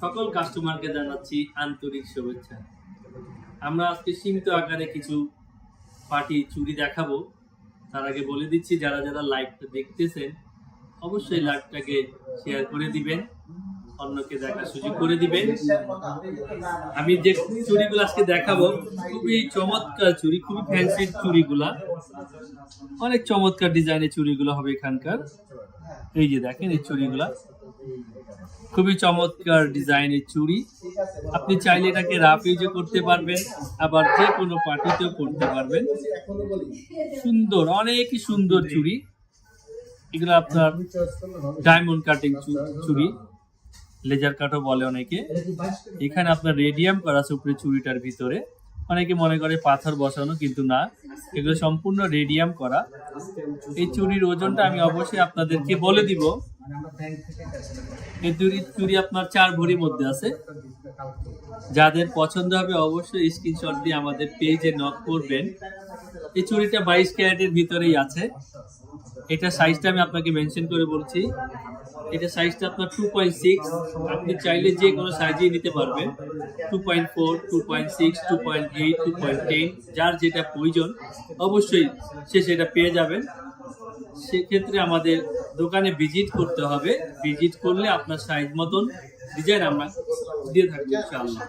সকল কাস্টমারকে জানাচ্ছি আন্তরিক শুভেচ্ছা। আমরা আজকে সীমিত আকারে কিছু পার্টি চুরি দেখাবো। তার আগে বলে দিচ্ছি, যারা যারা অবশ্যই লাইভটাকে শেয়ার করে দিবেন। অন্যকে দেখার সুযোগ করে দিবেন আমি যে চুড়িগুলো আজকে দেখাবো, খুবই চমৎকার চুড়ি, খুবই ফ্যান্সি চুড়িগুলা। অনেক চমৎকার ডিজাইনের চুড়িগুলো হবে এখানকার। এই যে দেখেন এই চুড়িগুলা। খুবই চমৎকার ডিজাইনের চুড়ি। আপনি চাইলে এটাকে রাফ ইউজও করতে পারবেন, আবার যে কোনো পার্টিতেও করতে পারবেন। সুন্দর, অনেকই সুন্দর চুড়ি। এগুলো আপনার ডায়মন্ড কাটিং চুড়ি। লেজার কাটও বলে অনেকে। এখানে আপনার রেডিয়াম করা আছে উপরে চুড়িটার ভিতরে। অনেকে মনে করে পাথর বসানো, কিন্তু না। এগুলো সম্পূর্ণ রেডিয়াম করা। এই চুড়ির ওজনটা আমি অবশ্যই আপনাদেরকে বলে দিব। এই চুড়ি চুড়ি আপনার চার ভরির মধ্যে আছে। যাদের পছন্দ হবে অবশ্যই স্ক্রিনশট দিয়ে আমাদের পেজে নক করবেন। এই চুড়িটা বাইশ ক্যারেটের ভিতরেই আছে। এটা সাইজটা আমি আপনাকে মেনশন করে বলছি। এটা সাইজটা আপনার টু পয়েন্ট সিক্স আপনি চাইলে যে কোনো সাইজেই নিতে পারবেন। Two point four two point six two point eight two point ten যার যেটা প্রয়োজন, অবশ্যই সে সেটা পেয়ে যাবেন। সেক্ষেত্রে আমাদের দোকানে ভিজিট করতে হবে। ভিজিট করলে আপনার সাইজ মতন ডিজাইন আমরা দিয়ে থাকব, ইনশাআল্লাহ।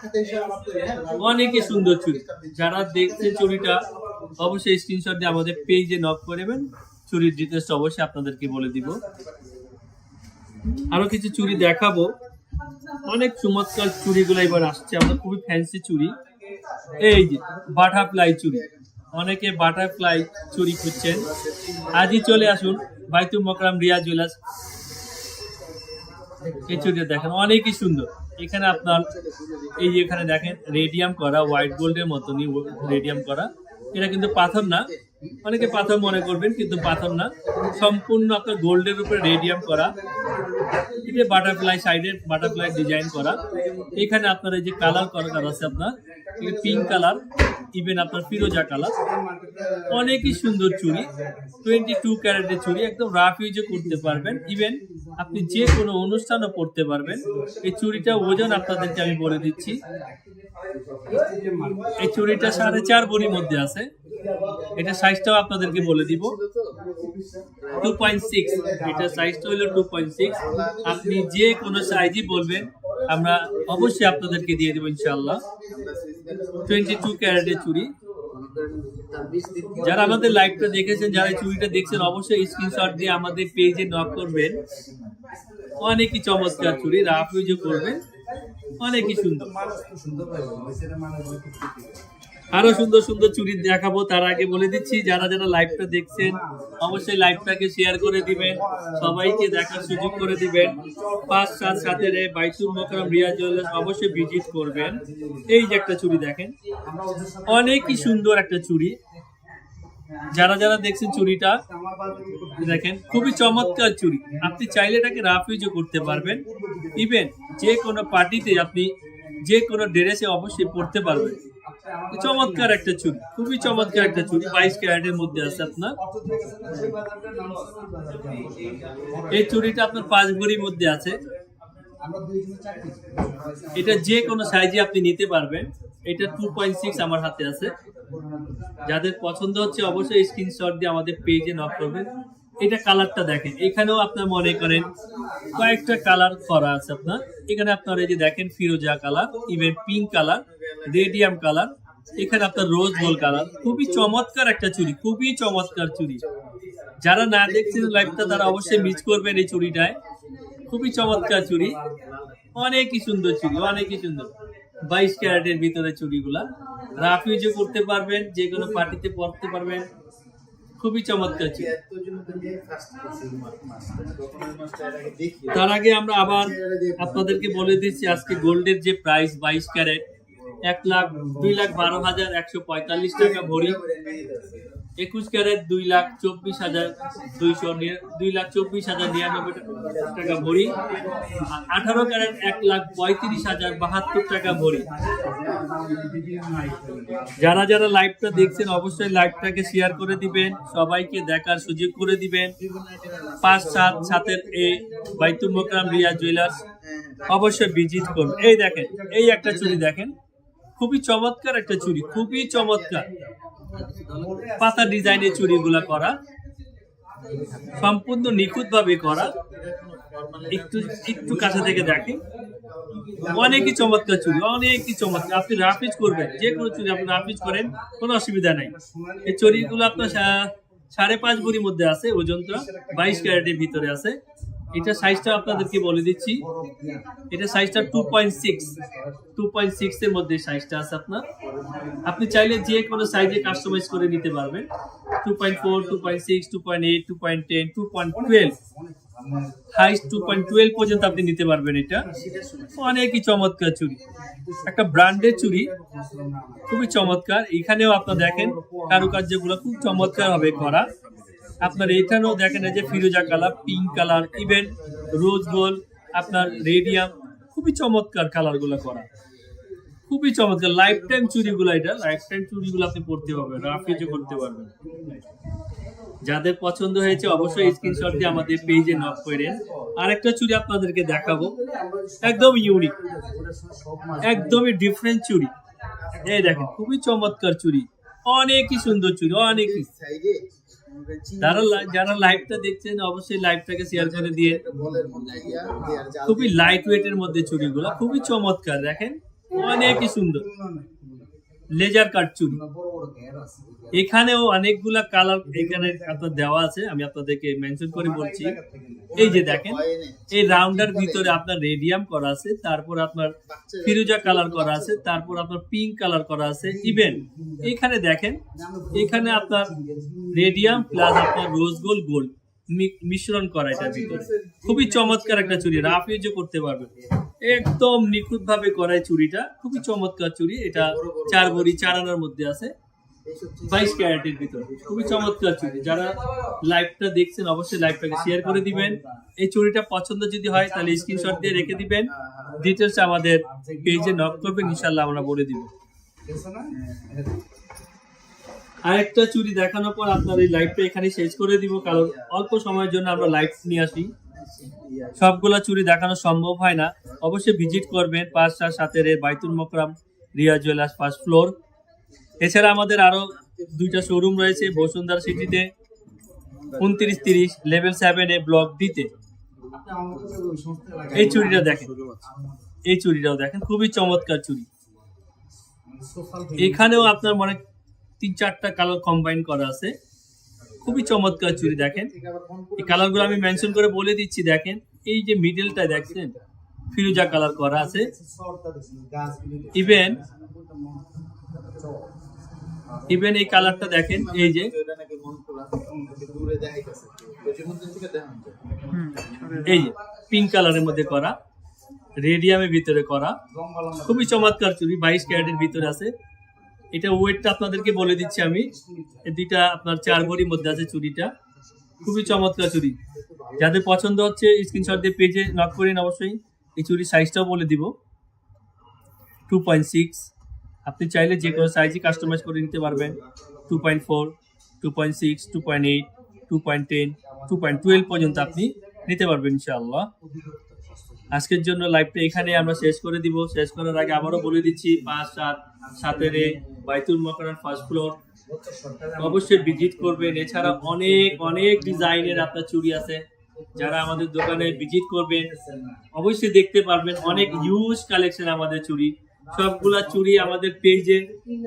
অনেকই সুন্দর চুরি যারা দেখছে চুরিটা অবশ্যই স্ক্রিনশট দিয়ে আমাদের পেজে নক করবেন চুরির ডিটেলস অবশ্যই আপনাদেরকে বলে দিব। আরও কিছু চুড়ি দেখাবো। অনেক চমৎকার চুড়িগুলো এবার আসছে আমরা খুবই ফ্যান্সি চুড়ি। এই যে বাটারফ্লাই চুড়ি। অনেকে বাটারফ্লাই চুড়ি খুঁজছেন। আজই চলে আসুন, বাইতুল মকরাম রিয়া জুয়েলার্স এই চুড়িটা দেখেন, অনেকই সুন্দর। এখানে আপনার, এই যে এখানে দেখেন রেডিয়াম করা হোয়াইট গোল্ডের মতনই রেডিয়াম করা। এটা কিন্তু পাথর না অনেকে পাথর মনে করবেন, কিন্তু পাথর না। সম্পূর্ণ আপনার গোল্ডের উপরে রেডিয়াম করা। এটা বাটারফ্লাই সাইডের বাটারফ্লাই ডিজাইন করা। এখানে আপনার এই যে কালার করা কালার আছে আপনার। পিঙ্ক কালার ইভেন আপনার ফিরোজা কালার অনেকই সুন্দর চুড়ি টোয়েন্টি টু ক্যারেটের চুড়ি, একদম রাফ ইউজও করতে পারবেন। ইভেন আপনি যে কোনো অনুষ্ঠানও পড়তে পারবেন। এই চুড়িটা ওজন আপনাদেরকে আমি বলে দিচ্ছি। এই চুড়িটা সাড়ে চার বড়ির মধ্যে আছে। এটা সাইজটাও আপনাদেরকে বলে দিব। টু পয়েন্ট সিক্স এটা সাইজটা হলো টু পয়েন্ট সিক্স আপনি যে কোনো সাইজই বলবেন, আমরা অবশ্যই আপনাদেরকে দিয়ে দেবো ইনশাল্লাহ টোয়েন্টি টু ক্যারেটের চুড়ি। যারা আমাদের লাইভটা দেখেছেন, যারা চুড়িটা দেখছেন, অবশ্যই স্ক্রিনশট দিয়ে আমাদের পেজে নক করবেন। অনেকই চমৎকার চুড়ি রাফ ইউজও করবেন, অনেকই সুন্দর। আরও সুন্দর সুন্দর চুরি দেখাবো, তার আগে বলে দিচ্ছি, যারা যারা লাইভটা দেখছেন, অবশ্যই লাইভটাকে শেয়ার করে দিবেন, সবাইকে দেখার সুযোগ করে দিবেন। পাঁচ সাত সাতের বাইতুল মোকারম রিয়া জুয়েলার্স অবশ্যই ভিজিট করবেন। এই যে একটা চুরি দেখেন, অনেকই সুন্দর একটা চুড়ি যারা যারা দেখছেন চুড়িটা দেখেন, খুবই চমৎকার চুড়ি আপনি চাইলে এটাকে রাফ ইউজও করতে পারবেন। ইভেন যে কোনো পার্টিতে আপনি যে কোনো ড্রেসে অবশ্যই পড়তে পারবেন। চমৎকার একটা চুড়ি খুবই চমৎকার একটা চুড়ি বাইশ ক্যারেটের মধ্যে আছে আপনার। এই চুড়িটা আপনার পাঁচ ভরির মধ্যে আছে। এটা যে কোনো সাইজে আপনি নিতে পারবেন। এটা টু পয়েন্ট সিক্স আমার হাতে আছে। যাদের পছন্দ হচ্ছে অবশ্যই স্ক্রিনশট দিয়ে আমাদের পেজে নক করবেন। এটা কালারটা দেখেন, এখানেও আপনার মনে করেন কয়েকটা কালার করা আছে আপনার। এখানে আপনার এই যে দেখেন ফিরোজা colour even pink colour. Radium colour, এখানে আপনার রোজ গোল্ড কালার। খুবই চমৎকার একটা চুড়ি, খুবই চমৎকার চুড়ি। যারা না দেখছেন লাইভটা তারা অবশ্যই মিস করবেন এই চুড়িটায়। খুবই চমৎকার চুড়ি। অনেকই সুন্দর চুড়ি, অনেকই সুন্দর। বাইশ ক্যারেটের ভিতরে চুড়িগুলা। রাফ ইউজও করতে পারবেন, যে কোনো পার্টিতে পরতে পারবেন। খুবই চমৎকার চুড়ি। তার আগে আমরা আবার আপনাদেরকে বলে দিচ্ছি, আজকে গোল্ডের যে প্রাইস বাইশ ক্যারেট এক লাখ, দুই লাখ বারো হাজার একশো পঁয়তাল্লিশ টাকা ভরি। একুশ ক্যারেট দুই লাখ চব্বিশ হাজার দুইশো দুই লাখ চব্বিশ হাজার নিরানব্বই টাকা ভরি। আঠারো ক্যারেট এক লাখ পঁয়ত্রিশ হাজার বাহাত্তর টাকা ভরি। যারা যারা লাইভটা দেখছেন, অবশ্যই লাইভটাকে শেয়ার করে দিবেন, সবাইকে দেখার সুযোগ করে দিবেন। পাঁচ সাত সাতের এ বাইতুল মোকরাম রিয়া জুয়েলার্স। অবশ্যই ভিজিট করুন। এই দেখেন, এই একটা চুড়ি দেখেন। খুবই চমৎকার একটা চুড়ি খুবই চমৎকার। পাতা ডিজাইনের চুড়িগুলা করা, সম্পূর্ণ নিখুঁত ভাবে করা। একটু একটু কাছে থেকে দেখেন। অনেকই চমৎকার চুরি, অনেকই চমৎকার। আপনি রাফিজ করবেন, যে কোনো চুরি আপনি রাফিজ করেন, কোনো অসুবিধা নাই। এই চুরিগুলো আপনার সাড়ে পাঁচ ভরির মধ্যে আছে, ওজনটা বাইশ ক্যারেটের ভিতরে আছে। এটা সাইজটা আপনাদেরকে বলে দিচ্ছি। এটা সাইজটা two point six two point six এর মধ্যে সাইজটা আছে আপনার। আপনি চাইলে যে কোনো সাইজে কাস্টমাইজ করে নিতে পারবেন। Two point four two point six two point eight two point ten two point twelve highest two point twelve পর্যন্ত আপনি নিতে পারবেন এটা। অনেকই চমৎকার চুড়ি। একটা ব্র্যান্ডের চুড়ি। খুবই চমৎকার। এখানেও আপনার দেখেন কারুকার্যগুলো খুব চমৎকার হবে করা। আপনার এখানেও দেখেন যে ফিরোজা colour pink colour even rose gold আপনার রেডিয়াম খুবই চমৎকার কালার কালারগুলো করা। খুবই চমৎকার। লাইফ টাইম চুড়িগুলো এটা। লাইফ টাইম চুড়িগুলো আপনি পড়তে পারবেন রাফিজও করতে পারবেন। যাদের পছন্দ হয়েছে অবশ্যই স্ক্রিনশট দিয়ে আমাদের পেজে নক করেন আরেকটা চুড়ি আপনাদেরকে দেখাবো। একদম ইউনিক একদমই ডিফারেন্ট চুড়ি। এই দেখেন, খুবই চমৎকার চুড়ি। অনেকই সুন্দর চুড়ি, অনেকই। যারা যারা লাইভটা দেখছেন, অবশ্যই লাইভটাকে শেয়ার করে দিয়ে খুবই লাইট ওয়েটের মধ্যে চুড়িগুলো খুবই চমৎকার, দেখেন? অনেকই সুন্দর। লেজার কাট চুড়ি এখানেও অনেকগুলা কালার এখানে আপনার দেওয়া আছে আমি আপনাদেরকে মেনশন করে বলছি। এই যে দেখেন এই রাউন্ডার ভিতরে আপনার রেডিয়াম করা আছে তারপর আপনার ফিরোজা কালার করা আছে তারপর আপনার পিঙ্ক কালার করা আছে ইভেন এখানে দেখেন এখানে আপনার রেডিয়াম প্লাস আপনার রোজ গোল্ড গোল্ড মিশ্রণ করা এটার ভিতরে। খুবই চমৎকার একটা চুরি রাফ ইউজও করতে পারবেন। একদম নিখুঁত ভাবে করা এই চুড়িটা। খুবই চমৎকার চুরি এটা চার বড়ি চার আনার মধ্যে আছে। বাইশ ক্যারেটের ভিতর। খুবই চমৎকার চুড়ি। যারা লাইভটা দেখছেন অবশ্যই লাইভটাকে শেয়ার করে দিবেন। এই চুড়িটা পছন্দ যদি হয় তাহলে স্ক্রিনশট দিয়ে রেখে দিবেন। ডিটেলস আমাদের পেজে নক করবেন ইনশাল্লাহ আমরা বলে দিব। আরেকটা চুড়ি দেখানোর পর আপনার এই লাইভটা এখানে শেষ করে দিব কারণ অল্প সময়ের জন্য আমরা লাইভ নিয়ে আসি। সবগুলা চুরি দেখানো সম্ভব হয় না। অবশ্যই ভিজিট করবেন পাঁচ সাত সাতের Baitul Mukarram, Riya jewellers first floor. এছাড়া আমাদের আরও দুইটা শোরুম রয়েছে বসুন্ধরা সিটিতে, উনত্রিশ তিরিশ লেভেল সেভেন এ ব্লক ডিতে এই চুরিটা দেখেন। এই চুরিটাও দেখেন, খুবই চমৎকার চুরি। এখানেও আপনার মানে তিন চারটা কালার কম্বাইন করা আছে। খুবই চমৎকার চুড়ি, দেখেন। এই কালারগুলো আমি মেনশন করে বলে দিচ্ছি, দেখেন। এই যে মিডলটা দেখছেন? ফিরোজা কালার করা আছে। ইভেন ইভেন এই কালারটা দেখেন, এই যে। এই যে পিঙ্ক কালারের মধ্যে করা। রেডিয়ামের ভিতরে করা। খুবই চমৎকার চুড়ি, বাইশ ক্যারেটের ভিতরে আছে। এটা ওয়েটটা আপনাদেরকে বলে দিচ্ছি আমি। দুইটা আপনার চার ভরির মধ্যে আছে চুরিটা খুবই চমৎকার চুরি যাদের পছন্দ হচ্ছে স্ক্রিনশট দিয়ে পেজে নক করেন অবশ্যই। এই চুড়ির সাইজটাও বলে দিব। টু পয়েন্ট সিক্স আপনি চাইলে যে কোনো সাইজই কাস্টমাইজ করে নিতে পারবেন। Two point four two point six two point eight two point ten two point twelve পর্যন্ত আপনি নিতে পারবেন, ইনশাআল্লাহ। আজকের জন্য লাইভটা এখানে আমরা শেষ করে দিব। শেষ করার আগে আবারও বলে দিচ্ছি, পাঁচ, সাত, সাতের বাইতুল মকরার ফার্স্ট ফ্লোর অবশ্যই ভিজিট করবেন। এছাড়া অনেক অনেক ডিজাইনের আপনার চুড়ি আছে। যারা আমাদের দোকানে ভিজিট করবেন, অবশ্যই দেখতে পারবেন। অনেক ইউজ কালেকশন আমাদের চুড়ি। সবগুলা চুড়ি আমাদের পেজে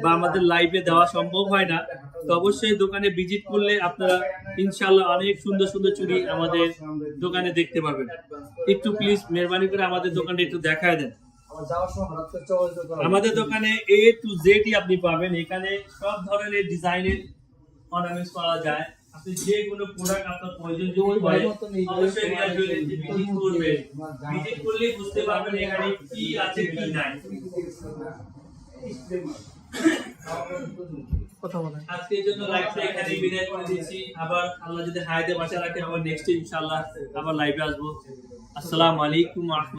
বা আমাদের লাইভে দেওয়া সম্ভব হয় না। তো অবশ্যই দোকানে ভিজিট করলে আপনারা ইনশাল্লাহ অনেক সুন্দর সুন্দর চুড়ি আমাদের দোকানে দেখতে পাবেন। একটু প্লিজ মেহরবানি করে আমাদের দোকানে একটু দেখায় দেন। আমাদের দোকানে এ টু জেডই আপনি পাবেন। এখানে সব ধরনের ডিজাইনের অর্নামেন্টস পাওয়া যায়। আপনি যে কোনো প্রোডাক্ট আপনার প্রয়োজন করবেন। ভিজিট বুঝতে পারবেন এখানে কি আছে, কি নাই। আবার আল্লাহ যদি হায়াতে বাঁচা রাখে আবার নেক্সট ইনশাল্লাহ আবার লাইভে আসব। আসসালামু আলাইকুম